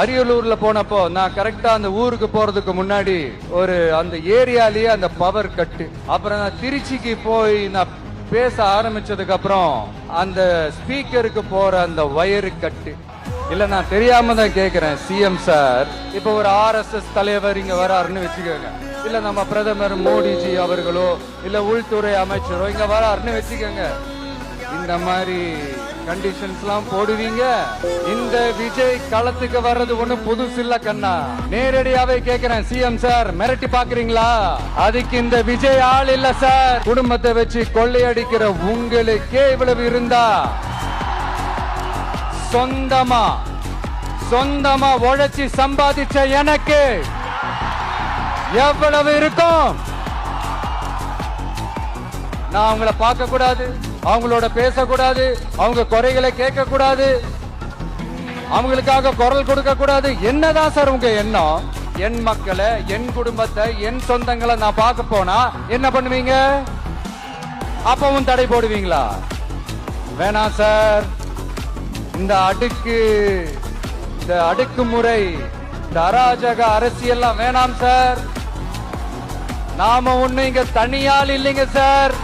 அரியலூர்ல போனப்போ நான் கரெக்டா அந்த ஊருக்கு போறதுக்கு முன்னாடி ஒரு அந்த ஏரியாலேயே அந்த பவர் கட்டு அப்புறம் நான் திருச்சிக்கு போய் நான் பேச ஆரம்பிச்சதுக்கு அப்புறம் அந்த ஸ்பீக்கருக்கு போற அந்த வயரு கட்டு இல்ல நான் தெரியாம தான் கேக்குறேன் சிஎம் சார் இப்ப ஒரு ஆர்எஸ்எஸ் தலைவர் இங்க வராருன்னு வச்சுக்கோங்க. இல்ல நம்ம பிரதமர் மோடிஜி அவர்களோ இல்ல உள்துறை அமைச்சரோ இங்க வராருன்னு வச்சுக்கோங்க. இந்த மாதிரி கண்டிஷன்ஸ்லாம் போடுவீங்க. இந்த விஜய் களத்துக்கு வர்றது ஒண்ணு புதுசு இல்ல கண்ணா. நேரடியாவே கேக்குறேன் சிஎம் சார் மிரட்டி பாக்குறீங்களா? அதுக்கு இந்த விஜய் ஆள் இல்ல சார் குடும்பத்தை வச்சு கொள்ளையடிக்கிற உங்களுக்கே இவ்வளவு இருந்தா? சொந்தமா? சொந்தமா உழைச்சி சம்பாதிச்ச எனக்கு எவ்வளவு இருக்கும்? நான் அவங்கள பார்க்க கூடாது அவங்களோட பேசக்கூடாது அவங்க குறைகளை கேட்க கூடாது அவங்களுக்காக குரல் கொடுக்க கூடாது என்னதான் சார் உங்க எண்ணம்? என் மக்களை என் குடும்பத்தை என் சொந்தங்களை நான் பார்க்க போனா என்ன பண்ணுவீங்க? அப்பவும் தடை போடுவீங்களா? வேணாம் சார். இந்த அடுக்கு இந்த அடுக்குமுறை இந்த அராஜக அரசியல்லாம் வேணாம் சார். நாம ஒண்ணு இங்க தனியால் இல்லைங்க சார்.